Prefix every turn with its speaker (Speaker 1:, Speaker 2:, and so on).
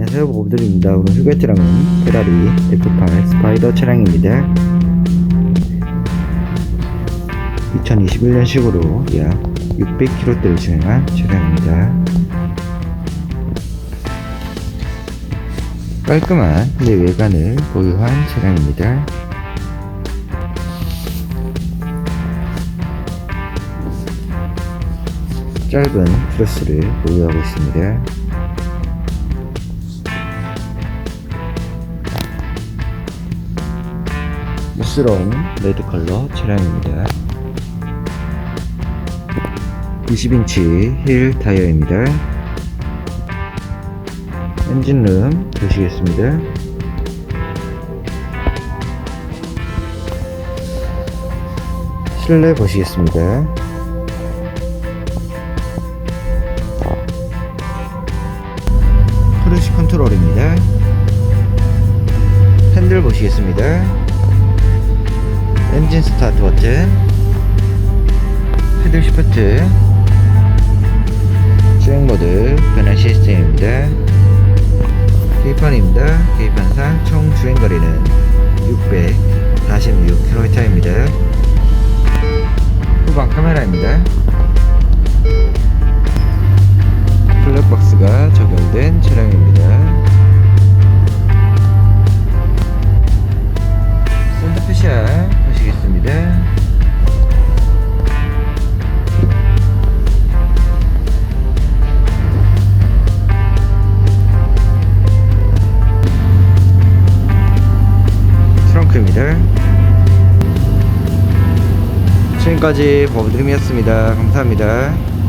Speaker 1: 안녕하세요. 보부들입니다. 오늘 차량은 페라리 F8 스파이더 차량입니다. 2021년식으로 약 600km대를 주행한 차량입니다. 깔끔한 내외관을 보유한 차량입니다. 짧은 크로스를 보유하고 있습니다 스러운 레드 컬러 차량입니다. 20인치 힐 타이어입니다. 엔진룸 보시겠습니다. 실내 보시겠습니다. 크루즈 컨트롤입니다. 핸들 보시겠습니다. 엔진 스타트 버튼 패들 시프트 주행 모드 변환 시스템입니다. 계기판입니다. 계기판상 총 주행거리는 646km입니다. 후방 카메라입니다. 블랙박스가 적용된 차량입니다 트렁크입니다. 지금까지 버블드림이었습니다. 감사합니다.